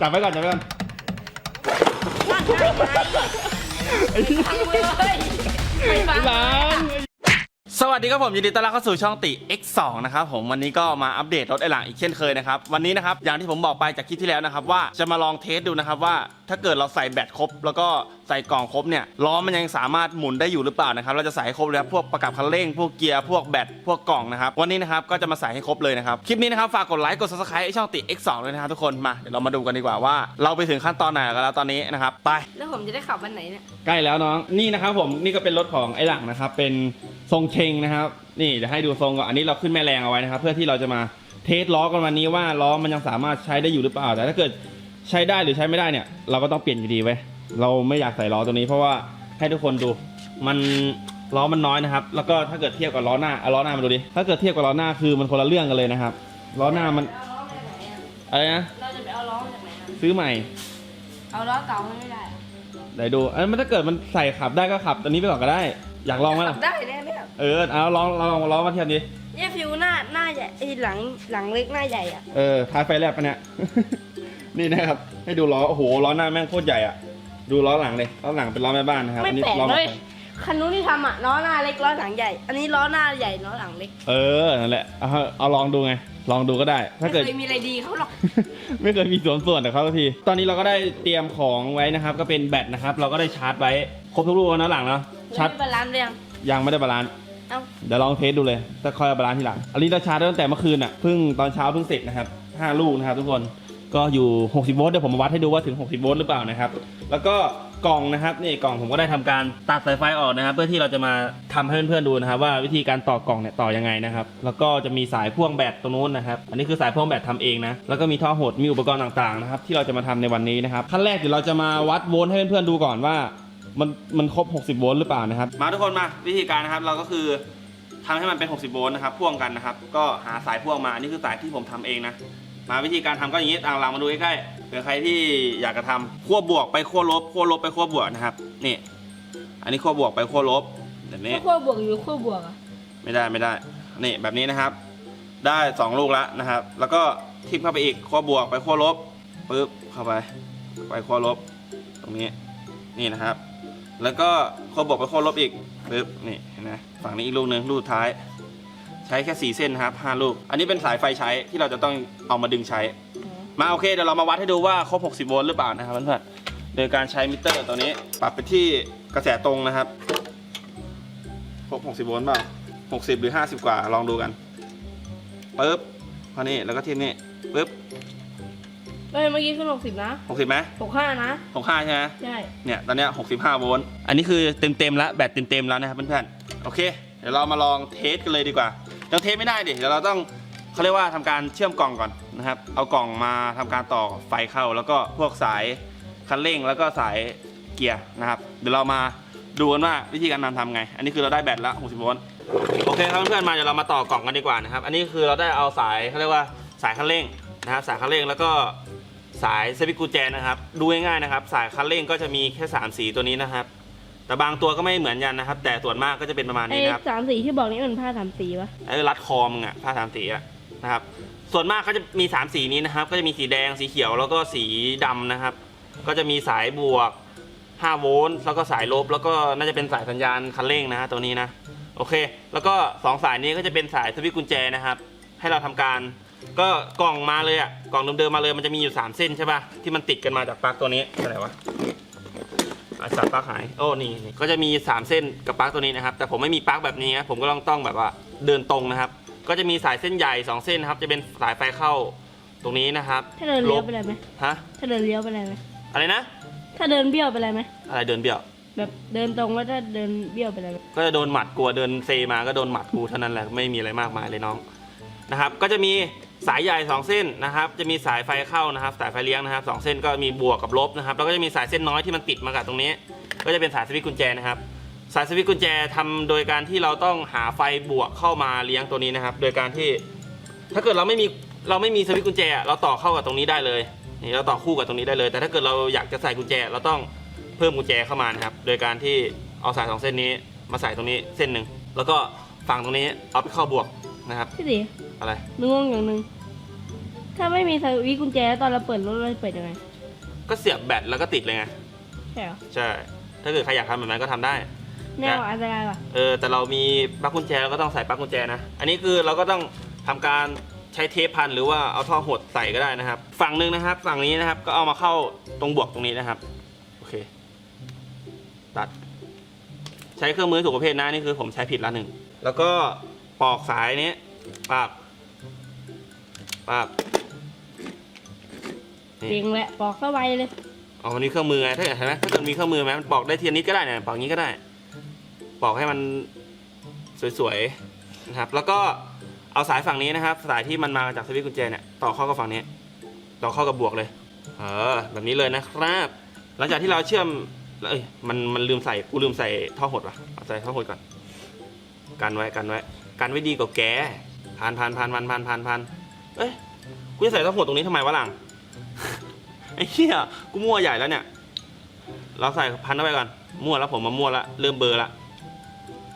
จับไว้ก่อนจับไว้ก่อนลั่นหน้าไม้ไอ้พังเลยไม่ฟังหลัง สวัสดีครับผมยินดีต้อนรับเข้าสู่ช่องติ X2 นะครับผมวันนี้ก็มาอัปเดตรถไอหลังอีกเช่นเคยนะครับวันนี้นะครับอย่างที่ผมบอกไปจากคลิปที่แล้วนะครับว่าจะมาลองเทสดูนะครับว่าถ้าเกิดเราใส่แบตครบ แล้วก็ใส่กล่องครบเนี่ยล้อมันยังสามารถหมุนได้อยู่หรือเปล่านะครับเราจะใส่ให้ครบเลยครับพวกประกับคันเร่งพวกเกียร์พวกแบตพวกกล่องนะครับวันนี้นะครับก็จะมาใส่ให้ครบเลยนะครับคลิปนี้นะครับฝากกดไลค์กด subscribe ให้ช่องติ X2 เลยนะครับทุกคนมาเดี๋ยวเรามาดูกันดีกว่าว่า เราไปถึงขั้นตอนไหนกันแล้วตอนนี้นะครับไปแล้วผมจะได้ขับวันไหนเนี่ยใกล้แล้วน้องนี่นะครับผมนี่ก็เป็นรถของไอ้หลังนะครับเป็น ทรงเชงนะครับ นี่เดี๋ยวให้ดูทรงก่อนอันนี้เราขึ้นแม่แรงเอาไว้นะครับ เพื่อที่เราจะมาเทสล้อกันวันนี้ว่าล้อมันยังสามารถใช้ได้อยู่หรือเปล่า แต่ถ้าเกิดใช้ได้หรือใช้ไม่ได้เนี่ย เราก็ต้องเปลี่ยนอยู่ดีไว้ยเราไม่อยากใส่ล้อตัวนี้เพราะว่าให้ทุกคนดูมันล้อมันน้อยนะครับ แล้วก็ถ้าเกิดเทียบกับล้อหน้าเอาล้อหน้ามาดูดิถ้าเกิดเทียบกับล้อหน้าคือมันคนละเรื่องกันเลยนะครับล้อหน้ามันเอาล้อมาจากไหนอะอะไรนะเราจะไปเอาล้อมาจากไหนอะซื้อใหม่ เอาล้อเก่ามาไม่ได้อะไหนดูอันมันถ้าเกิดมันใส่ขับได้ก็ขับตัวนี้ไปก่อนก็ได้ อยากลองไหมขัล่ะบได้แน่ เนี่ยเออเอาลองลองลองมาเทียบดิเนี่ยฟิวหน้าหน้าใหญ่ไอ้หลังหลังเล็กหน้าใหญ่อะเออท้ายไฟแลบปะเนี่ย นี่นะครับ ให้ดูล้อโอ้โหล้อหน้าแม่งโคตรใหญ่อะดูล้อหลังเลยล้อหลังเป็นล้อแม่บ้านนะครับไม่อันนี้แปลกล้อเลยคันนู้นที่ทำอะล้อหน้าเล็กล้อหลังใหญ่ อันนี้ล้อหน้าใหญ่ล้อหลังเล็กเออนั่นแหละเอาเอาลองดูไง ลองดูก็ได้ ถ้าไม่เกิดเคยมีอะไรดีเขาหรอก ไม่เคยมีส่วนส่วนแต่เขาสักที ตอนนี้เราก็ได้เตรียมของไว้นะครับ ก็เป็นแบตนะครับ เราก็ได้ชาร์จไว้ครบทุกลูกแล้วนะหลังเนาะชาร์จไม่บาลานซ์เลยยังยังไม่ได้บาลานซ์ เอาเดี๋ยวลองเทสดูเลยถ้าคอยเอาบาลานทีหลังอันนี้เราชาร์จตั้งแต่เมื่อคืนอะเพิ่งตอนเช้าเพิ่งเสร็จนะครับ5ลูกนะครับทุกคนก็อยู่ 60 โวลต์เดี๋ยวผมมาวัดให้ดูว่าถึง 60 โวลต์หรือเปล่านะครับ แล้วก็กล่องนะครับนี่กล่องผมก็ได้ทำการตัดสายไฟออกนะครับ เพื่อที่เราจะมาทำให้เพื่อนๆดูนะครับ ว่าวิธีการต่อกล่องเนี่ยต่อยังไงนะครับ แล้วก็จะมีสายพ่วงแบตตรงนู้นนะครับ อันนี้คือสายพ่วงแบตทำเองนะ แล้วก็มีท่อหดมีอุปกรณ์ต่างๆนะครับที่เราจะมาทำในวันนี้นะครับขั้นแรกเดี๋ยวเราจะมาวัดโวลต์ให้เพื่อนๆดูก่อนว่า มันมันครบ 60 โวลต์หรือเปล่านะครับ มาทุกคนมาวิธีการนะครับเราก็คือทำให้มันเป็น 60 โวลต์นะครับพ่วงกันนะครับ ก็หาสายพ่วงมาอันนี้คือสายที่ผมทำเองนะมาวิธีการทำก็อย่างนี้ตามหลังมาดูใกล้ๆเผื่อใครที่อยากจะทำขั้วบวกไปขั้วลบขั้วลบไปขั้วบวกนะครับ นี่ อันนี้ขั้วบวกไปขั้วลบแบบนี้ ขั้วบวกอยู่ขั้วบวกอะไม่ได้ไม่ได้ นี่แบบนี้นะครับ ได้ 2 ลูกแล้วนะครับ แล้วก็ทิมเข้าไปอีกขั้วบวกไปขั้วลบปึ๊บเข้าไป ไปขั้วลบ ตรงนี้ นี่นะครับ แล้วก็ขั้วบวกไปขั้วลบอีกปึ๊บนี่เห็นไหมฝั่งนี้อีกลูกหนึ่งลูกสุดท้าย ใช้แค่สี่เส้นนะครับห้าลูก อันนี้เป็นสายไฟใช้ที่เราจะต้องเอามาดึงใช้ มาโอเคเดี๋ยวเรามาวัดให้ดูว่าครบ60โวลต์หรือเปล่านะครับเพื่อนๆโดยการใช้มิเตอร์ตัวนี้ปรับไปที่กระแสตรงนะครับครบ60โวลต์เปล่า60 หรือ 50 กว่าลองดูกันปึ๊บพอนี่แล้วก็ทีนี่ปึ๊บ เฮ้ยเมื่อกี้ขึ้นหกสิบนะ60ไหมหกห้านะ65ใช่ไหมใช่ เนี่ยตอนเนี้ย65โวลต์ อันนี้คือเต็มเต็มๆแล้วแบตเต็มเต็มๆแล้วนะครับเพื่อนๆ โอเค เดี๋ยวเรามาลองเทสกันเลยดีกว่ายังเทสไม่ได้ดิ เดี๋ยวเราต้องเขาเรียกว่าทำการเชื่อมกล่องก่อนนะครับ เอากล่องมาทำการต่อไฟเข้าแล้วก็พวกสายคันเร่งแล้วก็สายเกียร์นะครับ เดี๋ยวเรามาดูกันว่าวิธีการนำทำไง อันนี้คือเราได้แบตแล้ว60โวลต์ โอเคครับเพื่อนๆมาเดี๋ยวเรามาต่อกล่องกันดีกว่านะครับ อันนี้คือเราได้เอาสายเขาเรียกว่าสายคันเร่งนะครับสายคันเร่งแล้วก็ สายสวิตช์กุญแจนะครับ ดูง่ายๆนะครับ สายคันเร่งก็จะมีแค่สามสีตัวนี้นะครับ แต่บางตัวก็ไม่เหมือนกันนะครับ แต่ส่วนมากก็จะเป็นประมาณไอ้นี้นะครับสามสีที่บอกนี่มันผ้าสามสีปะไอ้รัดคอมงอะผ้าสามสีอะนะครับ ส่วนมากก็จะมีสามสีนี้นะครับ ก็จะมีสีแดงสีเขียวแล้วก็สีดำนะครับ ก็จะมีสายบวก 5 โวลต์แล้วก็สายลบ แล้วก็น่าจะเป็นสายสัญญาณคันเร่งนะฮะตัวนี้นะโอเค แล้วก็สองสายนี้ก็จะเป็นสายสวิตช์กุญแจนะครับ ให้เราทำการ ก็กล่องมาเลยอะกล่องเดิมๆมาเลยมันจะมีอยู่ 3 เส้นใช่ป่ะที่มันติดกันมาจากปลั๊กตัวนี้อะไรวะอะจับปลั๊กหายโอ้นี่นี่ก็จะมี 3 เส้นกับปลั๊กตัวนี้นะครับ แต่ผมไม่มีปลั๊กแบบนี้นะผมก็ต้องต้องแบบว่าเดินตรงนะครับ ก็จะมีสายเส้นใหญ่ 2 เส้นนะครับ จะเป็นสายไฟเข้าตรงนี้นะครับถ้าเดินเลี้ยวไปเลยไหมฮะถ้าเดินเลี้ยวไปเลยไหมอะไรนะ ถ้าเดินเบี้ยวไปเลยไหมอะไรเดินเบี้ยว แบบเดินตรงแล้วถ้าเดินเบี้ยวไปเลยไหมก็จะโดนหมัดกลัวเดินเซมาก็โดนหมัดกูเท่านั้นแหละไม่มีอะไรมากมายเลยน้องนะครับ ก็จะมี สายใหญ่ 2 เส้นนะครับ จะมีสายไฟเข้านะครับ สายไฟเลี้ยงนะครับสองเส้นก็มีบวกกับลบนะครับ แล้วก็จะมีสายเส้นน้อยที่มันติดมากับตรงนี้ ก็จะเป็นสายสวิตช์กุญแจนะครับ สายสวิตช์กุญแจทำโดยการที่เราต้องหาไฟบวกเข้ามาเลี้ยงตัวนี้นะครับ โดยการที่ ถ้าเกิดเราไม่มีเราไม่มีสวิตช์กุญแจ เราต่อเข้ากับตรงนี้ได้เลยนี่เราต่อคู่กับตรงนี้ได้เลย แต่ถ้าเกิดเราอยากจะใส่กุญแจ เราต้องเพิ่มกุญแจเข้ามานะครับ โดยการที่เอาสายสองเส้นนี้มาใส่ตรงนี้เส้นหนึ่งแล้วก็ฝั่งตรงนี้เอาไปเข้าบวกนะครับพี่ดิ อะไร นึกงงอย่างหนึ่งถ้าไม่มีสวิตช์กุญแจตอนเราเปิดรถเราจะเปิดยังไงก็เสียบแบตแล้วก็ติดเลยไง ใช่เหรอใช่ ถ้าเกิดใครอยากทำแบบนั้นก็ทำได้ แนวอันตรายว่ะเออ แต่เรามีปลั๊กกุญแจเราก็ต้องใส่ปลั๊กกุญแจนะ อันนี้คือเราก็ต้องทำการใช้เทปพันหรือว่าเอาท่อหดใส่ก็ได้นะครับ ฝั่งหนึ่งนะครับ ฝั่งนี้นะครับ ก็เอามาเข้าตรงบวกตรงนี้นะครับ โอเค ตัด ใช้เครื่องมือถูกประเภทนะนี่คือผมใช้ผิดละหนึ่ง แล้วก็ปอกสายนี้ปาก ปากนี่จริงแหละปอกเข้าไวเลยอ๋อวันนี้เครื่องมือไงถ้าเกิดเห็นไหมถ้าเกิดมีเครื่องมือไหมมันปอกได้ทีละนิดก็ได้เนี่ยปอกอย่างนี้ก็ได้ ปอกให้มันสวยๆนะครับ แล้วก็เอาสายฝั่งนี้นะครับ สายที่มันมาจากสวิตช์กุญแจเนี่ยต่อเข้ากับฝั่งนี้ ต่อเข้ากับบวกเลย เออ แบบนี้เลยนะครับ หลังจากที่เราเชื่อมเอ้ยมันมันลืมใส่กูลืมใส่ท่อหดว่ะเอาใส่ท่อหดก่อนกันไว้กันไว้กันไว้ดีกว่าแกพันพันพันพันพันพันพัน เอ้ยกูจะใส่ท่อหดตรงนี้ทำไมวะหลัง ไอ้เหี้ยกูมั่วใหญ่แล้วเนี่ย เราใส่พันเข้าไปก่อน มั่วแล้วผมมามั่วละเริ่มเบลอร์ละ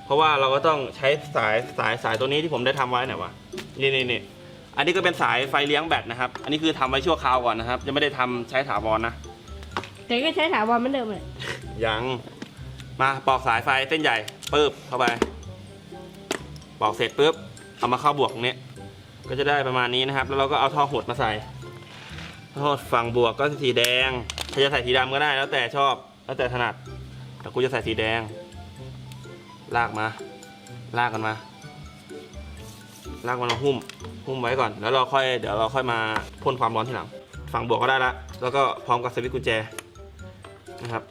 เพราะว่าเราก็ต้องใช้สายสายสายตัวนี้ที่ผมได้ทำไว้เนี่ยวะนี่นี่นี่อันนี้ก็เป็นสายไฟเลี้ยงแบตนะครับ อันนี้คือทำไว้ชั่วคราวก่อนนะครับ ยังไม่ได้ทำใช้ถาวรนะ แต่ก็ใช้ถาวรเหมือนเดิมเลยยัง มาปอกสายไฟเส้นใหญ่ปึ๊บเข้าไป ปอกเสร็จปึ๊บ เอามาเข้าบวกตรงนี้ ก็จะได้ประมาณนี้นะครับ แล้วเราก็เอาท่อหดมาใส่ท่อดฝั่งบวกก็สีแดงถ้าจะใส่สีดำก็ได้แล้วแต่ชอบ แล้วแต่ถนัด แต่กูจะใส่สีแดง ลากมา ลากกันมา ลากมันมาหุ้ม หุ้มไว้ก่อน แล้วเราค่อย เดี๋ยวเราค่อยมาพ่นความร้อนทีหลัง ฝั่งบวกก็ได้ละ แล้วก็พร้อมกับสวิตช์กุญแจนะครับ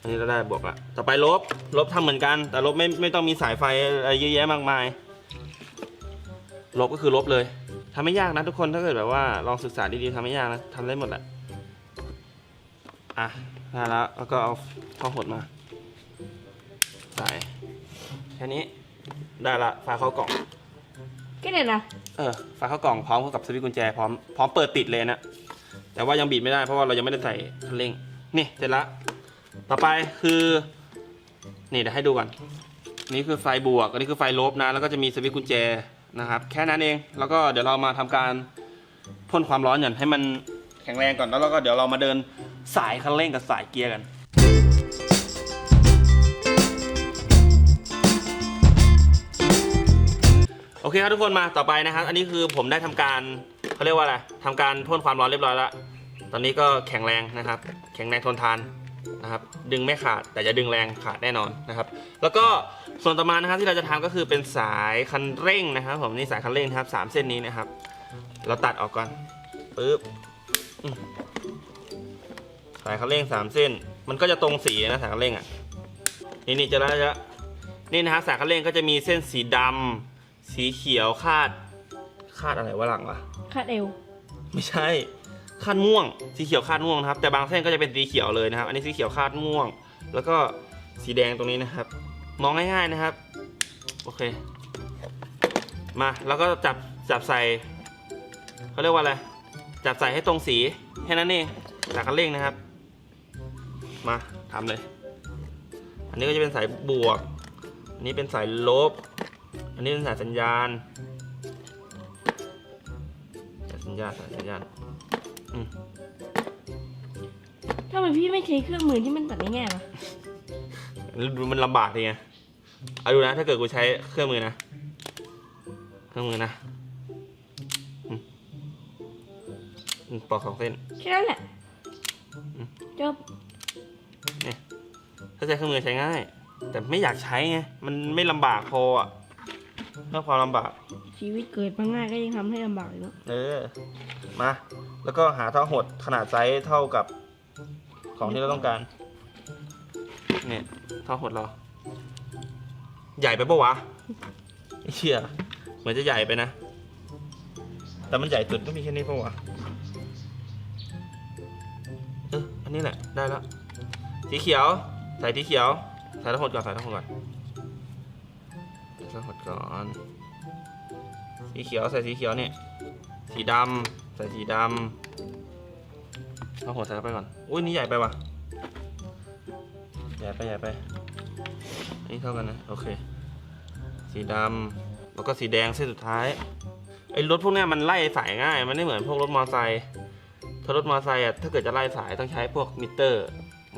อันนี้เราได้บวกละ ต่อไปลบ ลบทำเหมือนกัน แต่ลบไม่ไม่ต้องมีสายไฟอะไรเยอะแยะมากมาย ลบก็คือลบเลยทำไม่ยากนะทุกคนถ้าเกิดแบบว่าลองศึกษาดีๆทำไม่ยากนะทำได้หมดแหละอะได้แล้วแล้วก็เอาข้อหดมาใส่แค่นี้ได้ละฝาเข้ากล่องก็เนี่ยนะเออฝาเข้ากล่องพร้อมกับสวิตช์กุญแจพร้อมพร้อมเปิดติดเลยนะแต่ว่ายังบีบไม่ได้เพราะว่าเรายังไม่ได้ใส่คันเร่งนี่เสร็จละต่อไปคือนี่เดี๋ยวให้ดูก่อนนี่คือไฟบวกอันนี้คือไฟลบนะ แล้วก็จะมีสวิตช์กุญแจ นะครับ แค่นั้นเองแล้วก็เดี๋ยวเรามาทำการพ่นความร้อนก่อนให้มันแข็งแรงก่อนแล้วเราก็เดี๋ยวเรามาเดินสายคันเร่งกับสายเกียร์กันโอเคครับทุกคนมาต่อไปนะครับ อันนี้คือผมได้ทำการเขาเรียกว่าอะไรทำการพ่นความร้อนเรียบร้อยแล้วตอนนี้ก็แข็งแรงนะครับ แข็งแรงทนทานนะครับ ดึงไม่ขาดแต่จะดึงแรงขาดแน่นอนนะครับ แล้วก็ ส่วนต่อมานะครับที่เราจะทำก็คือเป็นสายคันเร่งนะครับ ผมนี่สายคันเร่งนะครับสามเส้นนี้นะครับ เราตัดออกก่อนปึ๊บอืมสายคันเร่งสามเส้น มันก็จะตรงสีนะสายคันเร่งอะนี่นี่จะแล้วจะนี่นะครับสายคันเร่งก็จะมีเส้นสีดำสีเขียวคาด คาดอะไรวะหลังวะคาดเอวไม่ใช่คาดม่วง สีเขียวคาดม่วงนะครับ แต่บางเส้นก็จะเป็นสีเขียวเลยนะครับ อันนี้สีเขียวคาดม่วง แล้วก็สีแดงตรงนี้นะครับ มองง่ายๆนะครับ โอเค มาแล้วก็จับจับใส่เขาเรียกว่าอะไร จับใส่ให้ตรงสีแค่นั้นเองจากคันเร่งนะครับ มาทำเลย อันนี้ก็จะเป็นสายบวก อันนี้เป็นสายลบ อันนี้เป็นสายสัญญาณสายสัญญาณสายสัญญาณทำไมพี่ไม่ใช้เครื่องมือที่มันตัดง่ายๆวะดูมันลำบากทีไง เอาดูนะ ถ้าเกิดกูใช้เครื่องมือนะ เครื่องมือนะอืมอืมปอกสองเส้น แค่นั้นแหละอืม จบถ้าใช้เครื่องมือใช้ง่าย แต่ไม่อยากใช้ไง มันไม่ลำบากพออะเพื่อความลำบาก ชีวิตเกิดมาง่ายก็ยังทำให้ลำบากอยู่เนอะเออ มา แล้วก็หาท่อหดขนาดไซส์เท่ากับของที่เราต้องการ เนี่ยท่อหดเรา ใหญ่ไปปะวะไม่เชื่อเหมือนจะใหญ่ไปนะ แต่มันใหญ่สุดก็มีแค่นี้ปะวะเอออันนี้แหละได้แล้วสีเขียว ใส่สีเขียว ใส่ท่อหมดก่อนใส่ท่อหมดก่อนใส่ท่อหดก่อนสีเขียวใส่สีเขียวเนี่ยสีดำใส่สีดำเอาหัวใส่ไปก่อนอุ้ยนี่ใหญ่ไปว่ะใหญ่ไปใหญ่ไปนนี้เท่ากันนะโอเค สีดำแล้วก็สีแดงเส้นสุดท้ายไอ้รถพวกเนี้ยมันไล่สายง่าย มันไม่เหมือนพวกรถมอเตอร์ไซค์ถ้ารถมอเตอร์ไซค์อะถ้าเกิดจะไล่สายต้องใช้พวกมิเตอร์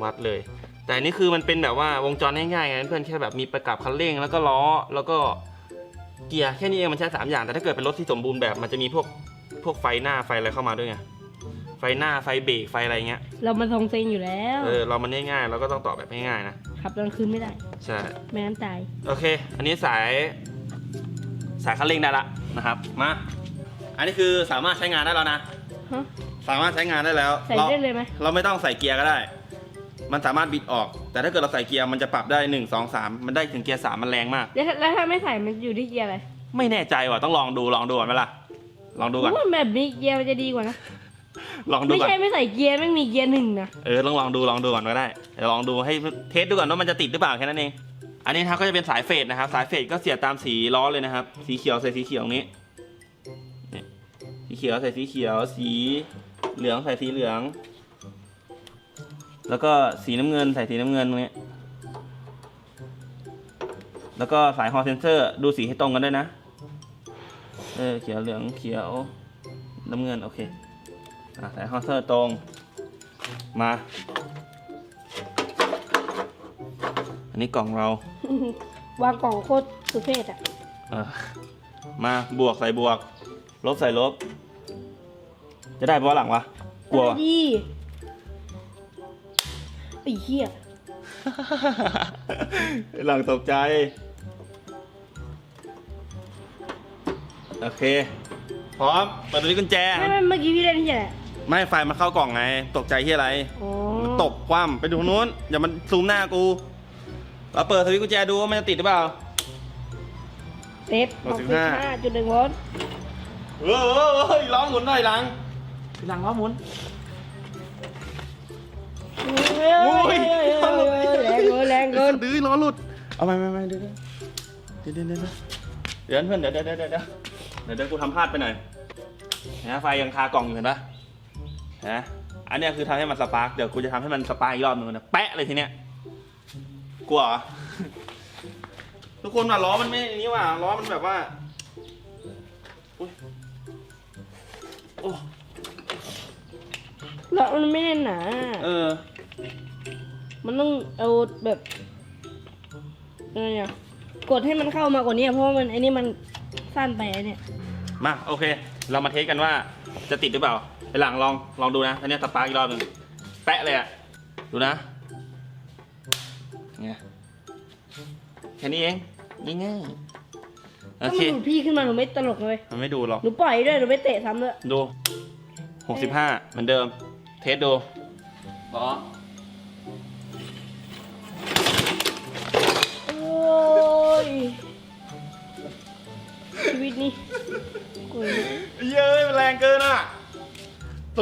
วัดเลย แต่อันนี่คือมันเป็นแบบว่าวงจรง่ายๆไงเพื่อนแค่แบบมีประกับคันเร่งแล้วก็ล้อแล้วก็เกียร์แค่นี้เองมันใช้สามอย่างแต่ถ้าเกิดเป็นรถที่สมบูรณ์แบบมันจะมีพวกพวกไฟหน้าไฟอะไรเข้ามาด้วยไงไฟหน้าไฟเบรกไฟอะไรเงี้ย เรามาทรงเซงอยู่แล้ว เออเรามันง่ายๆเราก็ต้องต่อแบบง่ายๆนะ ขับตอนคืนไม่ได้ ใช่แม่น้ำตาย โอเค อันนี้สาย สายคันเร่งได้ละนะครับ มา อันนี้คือสามารถใช้งานได้แล้วนะ ฮะ สามารถใช้งานได้แล้ว ใส่เราได้เลยไหม เราไม่ต้องใส่เกียร์ก็ได้ มันสามารถบิดออก แต่ถ้าเกิดเราใส่เกียร์มันจะปรับได้หนึ่งสองสามมันได้ถึงเกียร์สามมันแรงมาก แล้วถ้าแล้วถ้าไม่ใส่มันอยู่ที่เกียร์อะไรไม่แน่ใจว่ะต้องลองดูลองดูก่อนไหมล่ะลองดูก่อนว่าแบบนี้เกียร์มันจะดีกว่านะ ลองดูไม่ก่อน ใช่ไม่ใส่เกียร์ไม่มีเกียร์หนึ่งนะเออลองลองดูลองดูก่อนก็ได้เดี๋ยวลองดูให้เทสดูก่อนว่ามันจะติดหรือเปล่าแค่นั้นเอง อันนี้นะครับก็จะเป็นสายเฟดนะครับ สายเฟดก็เสียบตามสีล้อเลยนะครับ สีเขียวใส่สีเขียวตรงนี้นี่สีเขียวใส่สีเขียว สีเหลืองใส่สีเหลือง แล้วก็สีน้ำเงินใส่สีน้ำเงินตรงนี้ แล้วก็สายฮอร์เซนเซอร์ดูสีให้ตรงกันด้วยนะ เออเขียวเหลืองเขียวน้ำเงินโอเค อะสายฮอร์เซอร์ตรง มา อันนี้กล่องเรา วางกล่องโคตรสุดเทพอะ เออมาบวกใส่บวก ลบใส่ลบ จะได้เพราะหลังวะ กลัววะ ดีไอ้เหี้ยหลังตกใจ โอเค พร้อมเปิดตัวนี้กุญแจ ไม่ไม่เมื่อกี้พี่เล่นที่ไหน ไม่ไฟมันเข้ากล่องไง ตกใจที่อะไรอ๋อมันตกคว่ำไปดูทางนู้นอย่ามันซูมหน้ากูเราเปิดสวิตช์กุญแจดูว่ามันจะติดหรือเปล่าเต็ดหกสิบห้า จุดหนึ่งโวลต์เฮ้ยเฮ้ยเฮ้ยล้อหมุนหน่อยหลัง หลังล้อหมุนเฮ้ยโอ้ยแรงเกินแรงเกินดื้อล้อหลุด เอาไปไปไปเดี๋ยวเดี๋ยวเดี๋ยวเดี๋ยวเดี๋ยวเพื่อนเดี๋ยวเดี๋ยวเดี๋ยวเดี๋ยวเดี๋ยวเดี๋ยวเดี๋ยวกูทำพลาดไปหน่อยนะไฟยังคากล่องอยู่เห็นปะ นะ อันเนี้ยคือทำให้มันสปาร์กเดี๋ยวกูจะทำให้มันสปาร์กอีกรอบหนึงนะแปะเลยทีเนี้ยกลัวเหรอ ทุกคนว่าล้อมันไม่นี่ว่ะล้อมันแบบว่าอุ๊ยโอ้แล้วมันไม่แน่นหนา เออ มันต้องเอาแบบอะไรอะกดให้มันเข้ามากว่านี้เพราะว่ามันไอ้นี่มันสั้นไปไอ้เนี่ย มาโอเค เรามาเทสกันว่าจะติดหรือเปล่า ไปหลังลองลองดูนะอันเนี้ยสปาร์กอีกรอบหนึ่งแปะเลยอะดูนะเนี่ยแค่นี้เองง่ายๆโอถ้าเคมันดูดพี่ขึ้นมาหนูไม่ตลกเลยมันไม่ดูหรอก หนูปล่อยด้วยหนูไม่เตะซ้ำด้วยดูหกสิบห้าเหมือนเดิม เทสดูบอโอ้ยชีวิตนี้โ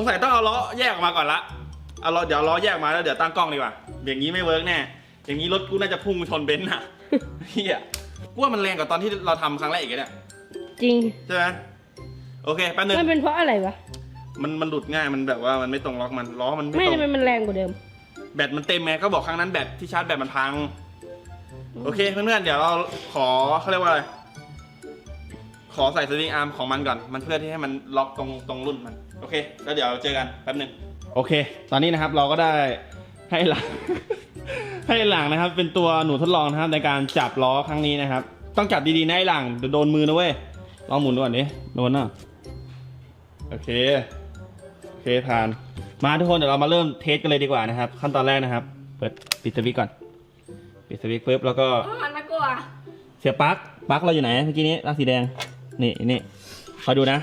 งสัยต้องเอาล้อแยกออกมาก่อนละเอาล้อเดี๋ยวล้อแยกมาแล้วเดี๋ยวตั้งกล้องดีกว่าอย่างนี้ไม่เวิร์กแน่อย่างนี้รถกูน่าจะพุ่งชนเบนซ์อะเฮียกูว่ามันแรงกว่าตอนที่เราทำครั้งแรกอีกอะเนี่ยจริงใช่ไหมโอเคแป๊บนึงมันเป็นเพราะอะไรวะมันมันหลุดง่ายมันแบบว่ามันไม่ตรงล็อกมันล้อมันไม่ไม่ตรทำงไมมันแรงกว่าเดิม แบตมันเต็มไงก็บอกครั้งนั้นแบตที่ชาร์จแบตมันพัง โอเคเพื่อนๆเดี๋ยวเราขอเขาเรียกว่าอะไร ขอใส่สวิงอาร์มของมันก่อน มันเพื่อที่ให้มันล็อกตรงตรงรุ่นมัน โอเค แล้วเดี๋ยวเจอกันแป๊บหนึงโอเค ตอนนี้นะครับเราก็ได้ให้หลัง ให้หลังนะครับ เป็นตัวหนูทดลองนะครับในการจับล้อครั้งนี้นะครับ ต้องจับดีๆนะไอ้หลังเดี๋ยวโดนมือนะเว้ย ลองหมุนดูก่อนดิ โดนน่ะโอเค โอเคผ่าน มาทุกคนเดี๋ยวเรามาเริ่มเทสกันเลยดีกว่านะครับ ขั้นตอนแรกนะครับ เปิดปิดสวิตช์ก่อน ปิดสวิตช์ปุ๊บแล้วก็มันน่ากลัว เสียบปลั๊กปลั๊กเราอยู่ไหนเมื่อกี้นี้ปลั๊กสีแดง นี่นี่คอยดูนะ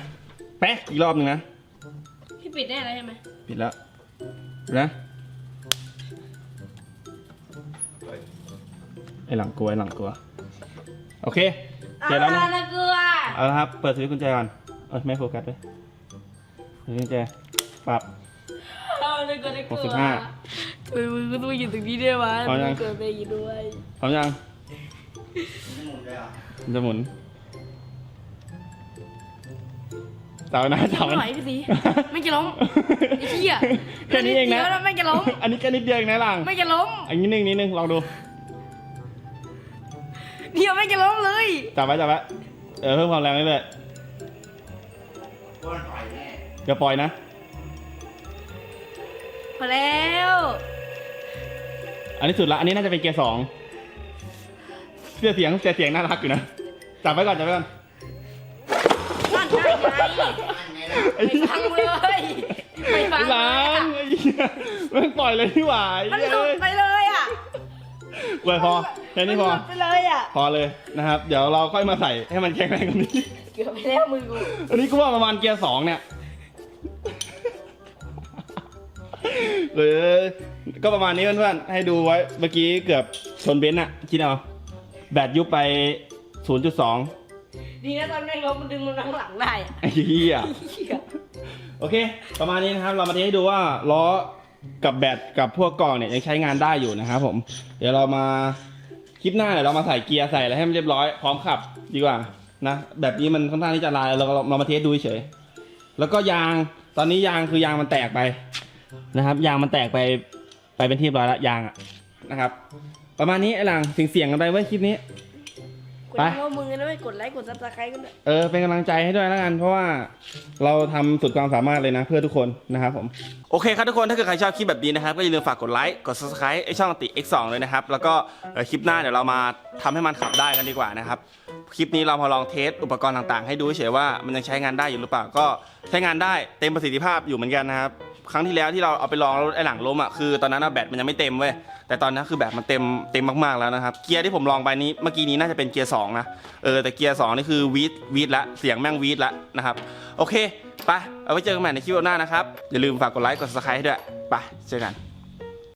แป๊กอีกรอบหนึ่งนะ พี่ปิดได้แล้วใช่ไหมปิดแล้วดูนะไอหลังกลัวไอหลังกลัว โอเคเสร็จแล้วนะน่ากลัวเอาละครับ เปิดสวิตช์กุญแจก่อนเออไม่โฟกัสเลยสวิตช์กุญแจปรับน่ากลัวน่ากลัวหกสิบห้าทำไมมึงก็ต้องอยู่ตรงนี้ด้วยวะเอายังมึงเกิดไปอยู่ด้วยพร้อมยังมันจะหมุน จับไว้นะจับไม่ไว้ไหวนะพี่สีไม่จะล้มไอ้เหี้ยแค่นี้เองนะดี๋ยวแล้วไม่จะล้มอันนี้แค่นิดเดียวเองนะหลังไม่จะล้มอันนี้นึงนิดนึงลองดูเดี๋ยวไม่จะล้มเลยจับไว้จับไว้เออเพิ่มความแรงเรื่อยๆอย่าปล่อยนะพอแล้ว อันนี้สุดละอันนี้น่าจะเป็นเกียร์สองเสียเสียงเสียเสียงน่ารักอยู่นะจับไว้ก่อนจับไว้ก่อนนั่น ได้ไงไอ้ไม่ฟังเลยไม่ฟังเลยล้าอะงไอ้เหี้ยมันปล่อยเลยที่หวายมันหลุดไปเลยอะกล้วยพอแค่นี้พอ มันหลุดไปเลยอะพอเลยนะครับ เดี๋ยวเราค่อยมาใส่ให้มันแข็งแรงกว่านี้ เกือบไปแล้วมือกูอันนี้กูว่าประมาณเกียร์สองเนี่ย หรือก็ประมาณนี้เพื่อนๆ ให้ดูไว้ เมื่อกี้เกือบชนเบนซ์อะคิดเอา แบตยุบไป 0.2 ดีนะตอนแม่งลบมันดึงมันข้างหลังได้อะไอ้เหี้ยเหี้ยโอเค ประมาณนี้นะครับ เรามาเทสให้ดูว่าล้อกับแบตกับพวกกล่องเนี่ยยังใช้งานได้อยู่นะครับผม เดี๋ยวเรามาคลิปหน้าเดี๋ยวเรามาใส่เกียร์ใส่อะไรให้มันเรียบร้อยพร้อมขับดีกว่านะแบบนี้มันค่อนข้างที่จะลายเราเราเรามาเทสดูเฉยแล้วก็ยางตอนนี้ยางคือยางมันแตกไปนะครับ ยางมันแตกไปไปเป็นที่เรียบร้อยแล้วยางอะนะครับ ประมาณนี้ไอ้หลังเสียงๆกันไปไว้ยคลิปนี้ กดไปข้อมือนะไม่กดไลค์กดซับสไครต์กันด้วยเออเป็นกำลังใจให้ด้วยแล้วกัน เพราะว่าเราทำสุดความสามารถเลยนะ เพื่อทุกคนนะครับผม โอเคครับทุกคน ถ้าเกิดใครชอบคลิปแบบนี้นะครับ ก็อย่าลืมฝากกดไลค์ กด subscribe ไอช่องติ X2 เลยนะครับ แล้วก็เอ่อคลิปหน้าเดี๋ยวเรามาทำให้มันขับได้กันดีกว่านะครับ คลิปนี้เรามาลองเทสอุปกรณ์ต่างๆ ให้ดูเฉยๆว่ามันยังใช้งานได้อยู่หรือเปล่า ก็ใช้งานได้เต็มประสิทธิภาพอยู่เหมือนกันนะครับ ครั้งที่แล้วที่เราเอาไปลองแล้วไอหลังล้มอะคือตอนนั้นอะแบตมันยังไม่เต็มเว้ย แต่ตอนนี้คือแบบมันเต็มเต็มมากๆแล้วนะครับ เกียร์ที่ผมลองไปนี้เมื่อกี้นี้น่าจะเป็นเกียร์สองนะเออแต่เกียร์สองนี่คือวีดวีดละเสียงแม่งวีดละนะครับโอเคไปเอาไว้เจอกันใหม่ในคลิปหน้านะครับอย่าลืมฝากกดไลค์กด subscribe ให้ด้วยไปเจอกัน